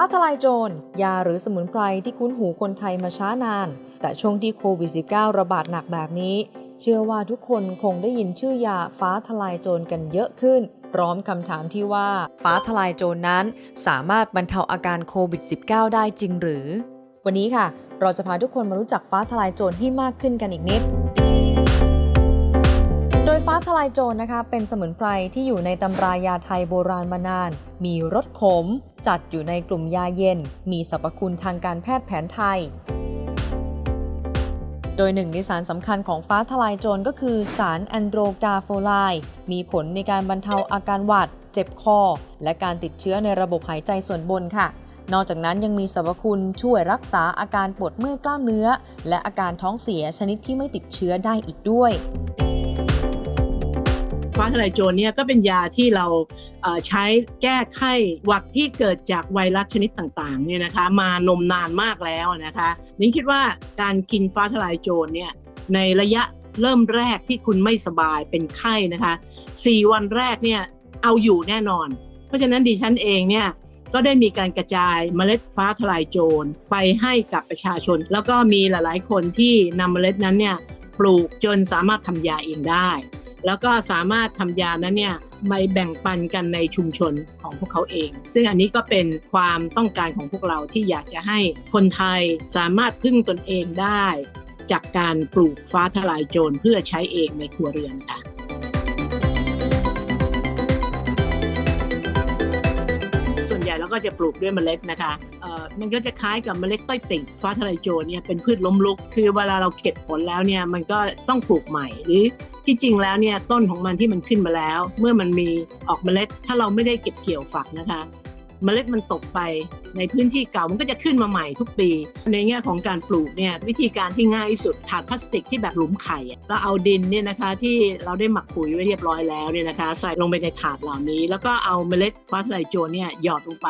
ฟ้าทลายโจร ยาหรือสมุนไพรที่คุ้นหูคนไทยมาช้านาน แต่ช่วงที่โควิด -19 ระบาดหนักแบบนี้ เชื่อว่าทุกคนคงได้ยินชื่อยาฟ้าทลายโจรกันเยอะขึ้น พร้อมคำถามที่ว่า ฟ้าทลายโจรนั้น สามารถบรรเทาอาการโควิด -19 ได้จริงหรือ วันนี้ค่ะ เราจะพาทุกคนมารู้จักฟ้าทลายโจรให้มากขึ้นกันอีกนิด ดยฟ้าทลายโจรนะคะ เป็นสมุนไพรที่อยู่ในตำรายาไทยโบราณมานาน มีรสขม จัดอยู่ในกลุ่มยาเย็น มีสรรพคุณทางการแพทย์แผนไทย โดยหนึ่งในสารสำคัญของฟ้าทลายโจรก็คือสารแอนโดรกาโฟไลมีผลในการบรรเทาอาการหวัด เจ็บคอ และการติดเชื้อในระบบหายใจส่วนบนค่ะนอกจากนั้นยังมีสรรพคุณช่วยรักษาอาการปวดเมื่อยกล้ามเนื้อ และอาการท้องเสียชนิดที่ไม่ติดเชื้อได้อีกด้วย ฟ้าทลายโจรเนี่ยก็เป็นยาที่เราใช้แก้ไข้หวัดที่เกิดจากไวรัสชนิดต่างๆเนี่ยนะคะมานมนานมากแล้วนะคะนิ้งคิดว่าการกินฟ้าทลายโจรเนี่ยในระยะเริ่มแรกที่คุณไม่สบายเป็นไข้นะคะ4วันแรกเนี่ยเอาอยู่แน่นอน เพราะฉะนั้นดิฉันเองเนี่ยก็ได้มีการกระจายเมล็ดฟ้าทลายโจรไปให้กับประชาชน แล้วก็มีหลายๆ คนที่นำเมล็ดนั้นเนี่ยปลูกจนสามารถทำยาเองได้ แล้วก็สามารถทำยานั้นเนี่ยมาแบ่งปันกันในชุมชนของพวกเขาเอง ซึ่งอันนี้ก็เป็นความต้องการของพวกเราที่อยากจะให้คนไทยสามารถพึ่งตนเองได้ จากการปลูกฟ้าทลายโจรเพื่อใช้เองในครัวเรือนค่ะส่วนใหญ่เราก็จะปลูกด้วยเมล็ดนะคะเอ่อมันก็จะคล้ายกับเมล็ดต้อยติ่งฟ้าทลายโจรเนี่ยเป็นพืชล้มลุก คือเวลาเราเก็บผลแล้วเนี่ยมันก็ต้องปลูกใหม่หรือ ที่จริงแล้วเนี่ยต้นของมันที่มันขึ้นมาแล้ว เมื่อมันมีออกเมล็ด ถ้าเราไม่ได้เก็บเกี่ยวฝักนะคะ เมล็ดมันตกไปในพื้นที่เก่ามันก็จะขึ้นมาใหม่ทุกปี ในแง่ของการปลูกเนี่ยวิธีการที่ง่ายที่สุดถาดพลาสติกที่แบบหลุมไข่อะแล้วเอาดินเนี่ยนะคะที่เราได้หมักปุ๋ยไว้เรียบร้อยแล้วเนี่ยนะคะ ใส่ลงไปในถาดเหล่านี้ แล้วก็เอาเมล็ดฟ้าทลายโจรเนี่ยหยอดลงไป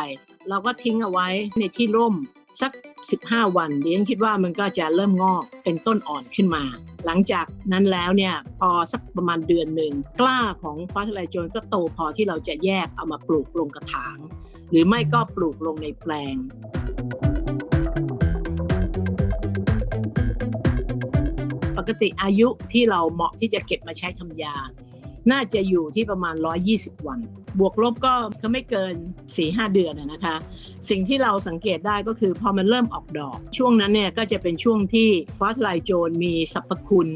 เราก็ทิ้งเอาไว้ในที่ร่ม สัก 15 วันเดี๋ยวฉันคิดว่ามันก็จะเริ่มงอกเป็นต้นอ่อนขึ้นมา หลังจากนั้นแล้วเนี่ยพอสักประมาณเดือนหนึ่งกล้าของฟ้าทลายโจรก็โตพอที่เราจะแยกเอามาปลูกลงกระถาง หรือไม่ก็ปลูกลงในแปลงปกติอายุที่เราเหมาะที่จะเก็บมาใช้ทำยา น่าจะอยู่ที่ประมาณ 120 วัน บวกลบก็ไม่เกิน 4-5 เดือนนะนะคะ สิ่งที่เราสังเกตได้ก็คือพอมันเริ่มออกดอก ช่วงนั้นเนี่ยก็จะเป็นช่วงที่ฟ้าทลายโจรมีสรรพคุณ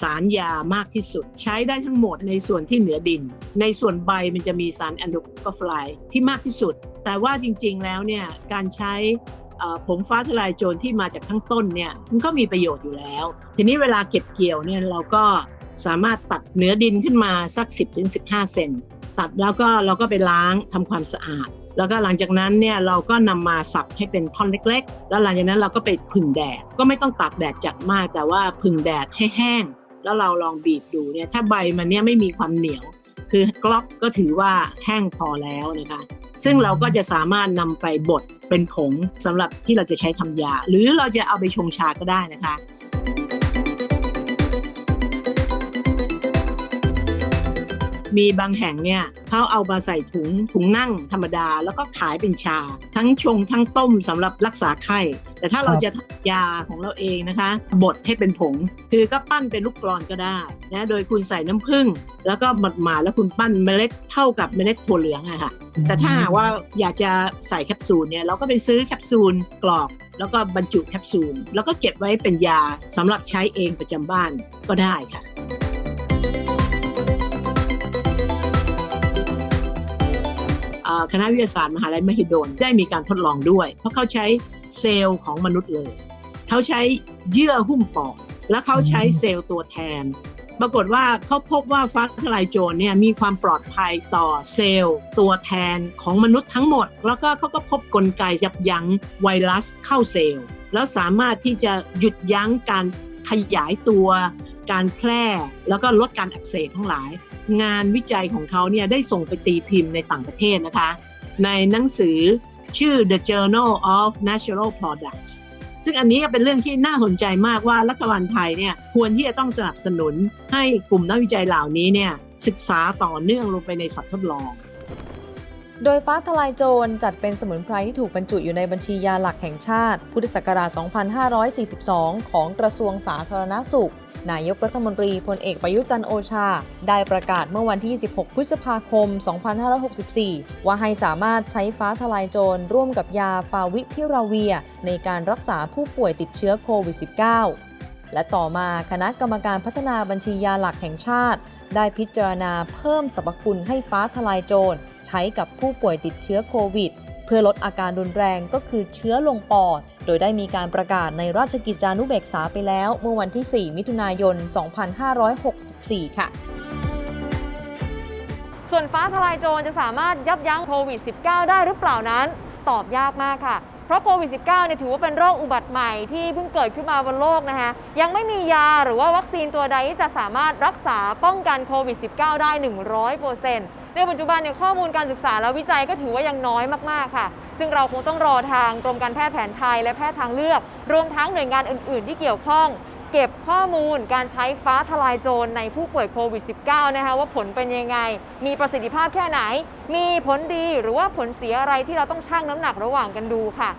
สารยามากที่สุด ใช้ได้ทั้งหมดในส่วนที่เหนือดิน ในส่วนใบมันจะมีสารแอนโดกฟลายที่มากที่สุด แต่ว่าจริงๆแล้วเนี่ยการใช้เอ่อผงฟ้าทลายโจรที่มาจากทั้งต้นเนี่ยมันก็มีประโยชน์อยู่แล้ว ทีนี้เวลาเก็บเกี่ยวเนี่ยเราก็ สามารถตัดเนื้อดินขึ้นมาสัก 10-15 เซนตัดแล้วก็เราก็ไปล้างทำความสะอาด แล้วก็หลังจากนั้นเนี่ยเราก็นำมาสับให้เป็นท่อนเล็ก ๆ แล้วหลังจากนั้นเราก็ไปผึ่งแดด ก็ไม่ต้องตากแดดจัดมาก แต่ว่าผึ่งแดดให้แห้ง แล้วเราลองบีบดูเนี่ยถ้าใบมันเนี่ยไม่มีความเหนียว คือกล็อกก็ถือว่าแห้งพอแล้วนะคะซึ่งเราก็จะสามารถนำไปบดเป็นผงสำหรับที่เราจะใช้ทำยา หรือเราจะเอาไปชงชาก็ได้นะคะ มีบางแห่งเนี่ยเขาเอามาใส่ถุงถุงนั่งธรรมดา แล้วก็ขายเป็นชา ทั้งชงทั้งต้มสำหรับรักษาไข้ แต่ถ้าเราจะทำยาของเราเองนะคะบดให้เป็นผง คือก็ปั้นเป็นลูกกรอนก็ได้นะโดยคุณใส่น้ำผึ้งแล้วก็หมัดหมาแล้วคุณปั้นเมล็ดเท่ากับเมล็ดถั่วเหลืองอะค่ะแต่ถ้าหากว่าอยากจะใส่แคปซูลเนี่ยเราก็ไปซื้อแคปซูลกรอกแล้วก็บรรจุแคปซูล แล้วก็เก็บไว้เป็นยาสำหรับใช้เองประจำบ้านก็ได้ค่ะ คณะวิทยาศาสตร์มหาลัยมหิดลได้มีการทดลองด้วย เพราะเขาใช้เซลล์ของมนุษย์เลย เขาใช้เยื่อหุ้มปอดแล้วเขาใช้เซลล์ตัวแทน ปรากฏว่าเขาพบว่าฟ้าทลายโจรเนี่ยมีความปลอดภัยต่อเซลล์ตัวแทนของมนุษย์ทั้งหมด แล้วก็เขาก็พบกลไกยับยั้งไวรัสเข้าเซลล์ แล้วสามารถที่จะหยุดยั้งการขยายตัว การแพร่ แล้วก็ลดการอักเสบทั้งหลาย งานวิจัยของเขาเนี่ยได้ส่งไปตีพิมพ์ในต่างประเทศนะคะ ในหนังสือชื่อ The Journal of Natural Products ซึ่งอันนี้เป็นเรื่องที่น่าสนใจมากว่ารัฐบาลไทยเนี่ยควรที่จะต้องสนับสนุนให้กลุ่มนักวิจัยเหล่านี้เนี่ยศึกษาต่อเนื่องลงไปในสัตว์ทดลอง โดยฟ้าทลายโจรจัดเป็นสมุนไพรที่ถูกบรรจุอยู่ในบัญชียาหลักแห่งชาติ พุทธศักราช 2542 ของกระทรวงสาธารณสุข นายกรัฐมนตรีพลเอกประยุจันโอชา ได้ประกาศเมื่อวันที่ 16 พฤษภาคม 2564 ว่าให้สามารถใช้ฟ้าทลายโจรร่วมกับยาฟาวิพิราเวีย ในการรักษาผู้ป่วยติดเชื้อโควิด -19 และต่อมาคณะกรรมการพัฒนาบัญชียาหลักแห่งชาติ ได้พิจารณาเพิ่มสรรพคุณให้ฟ้าทลายโจรใช้กับผู้ป่วยติดเชื้อโควิด เพื่อลดอาการรุนแรงก็คือเชื้อลงปอด โดยได้มีการประกาศในราชกิจจานุเบกษาไปแล้ว เมื่อวันที่ 4 มิถุนายน 2564 ค่ะส่วนฟ้าทลายโจรจะสามารถยับยั้งโควิด -19 ได้หรือเปล่านั้น ตอบยากมากค่ะ เพราะโควิด -19 เนี่ยถือว่าเป็นโรคอุบัติใหม่ที่เพิ่งเกิดขึ้นมาบนโลกนะคะยังไม่มียาหรือว่าวัคซีนตัวใดที่จะสามารถรักษาป้องกันโควิด -19 ได้ 100% ในปัจจุบันเนี่ยข้อมูลการศึกษาและวิจัยก็ถือว่ายังน้อยมากๆค่ะ ซึ่งเราคงต้องรอทางกรมการแพทย์แผนไทยและแพทย์ทางเลือก รวมทั้งหน่วยงานอื่น ๆ ที่เกี่ยวข้อง เก็บข้อมูลการใช้ฟ้าทลายโจรในผู้ป่วยโควิด -19 นะคะว่าผลเป็นยังไง มีประสิทธิภาพแค่ไหน มีผลดีหรือว่าผลเสียอะไรที่เราต้องชั่งน้ำหนักระหว่างกันดูค่ะ